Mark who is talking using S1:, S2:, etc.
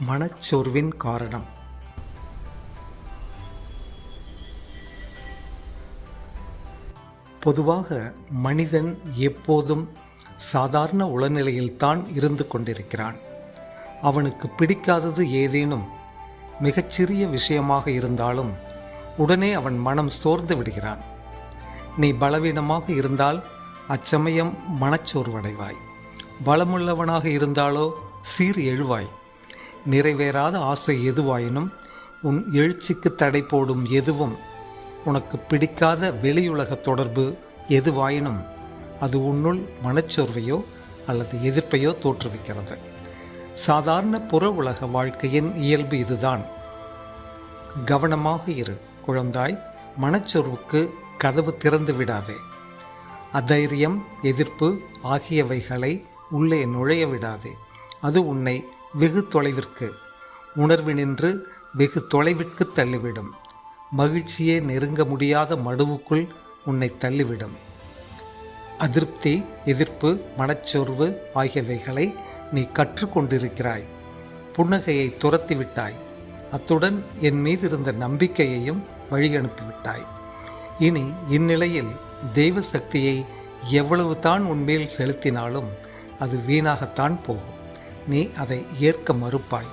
S1: மனச்சோர்வின் காரணம். பொதுவாக மனிதன் எப்போதும் சாதாரண உளநிலையில்தான் இருந்து கொண்டிருக்கிறான். அவனுக்கு பிடிக்காதது ஏதேனும் மிகச்சிறிய விஷயமாக இருந்தாலும் உடனே அவன் மனம் சோர்ந்து விடுகிறான். நீ பலவீனமாக இருந்தால் அச்சமயம் மனச்சோர்வடைவாய். பலமுள்ளவனாக இருந்தாலோ சீர் எழுவாய். நிறைவேறாத ஆசை எதுவாயினும் உன் எழுச்சிக்கு தடை போடும் எதுவும் உனக்கு பிடிக்காத வெளியுலக தொடர்பு எதுவாயினும் அது உன்னுள் மனச்சோர்வையோ அல்லது எதிர்ப்பையோ தோற்றுவிக்கிறது. சாதாரண புற உலக வாழ்க்கையின் இயல்பு இதுதான். கவனமாக இரு குழந்தாய். மனச்சோர்வுக்கு கதவு திறந்து விடாதே. அதைரியம் எதிர்ப்பு ஆகியவைகளை உள்ளே நுழைய விடாதே. அது உன்னை வெகு தொலைவிற்கு. உணர்வினின்று வெகு தொலைவிற்கு தள்ளிவிடும். மகிழ்ச்சியே நெருங்க முடியாத மடுவுக்குள் உன்னை தள்ளிவிடும். அதிருப்தி எதிர்ப்பு மனச்சோர்வு ஆகியவைகளை நீ கற்றுக்கொண்டிருக்கிறாய். புன்னகையை துரத்திவிட்டாய். அத்துடன் என் மீது இருந்த நம்பிக்கையையும் வழியனுப்பிவிட்டாய். இனி இந்நிலையில் தெய்வ சக்தியை எவ்வளவு தான் உன்மேல் செலுத்தினாலும் அது வீணாகத்தான் போகும். நீ அதை ஏற்க மறுப்பாய்.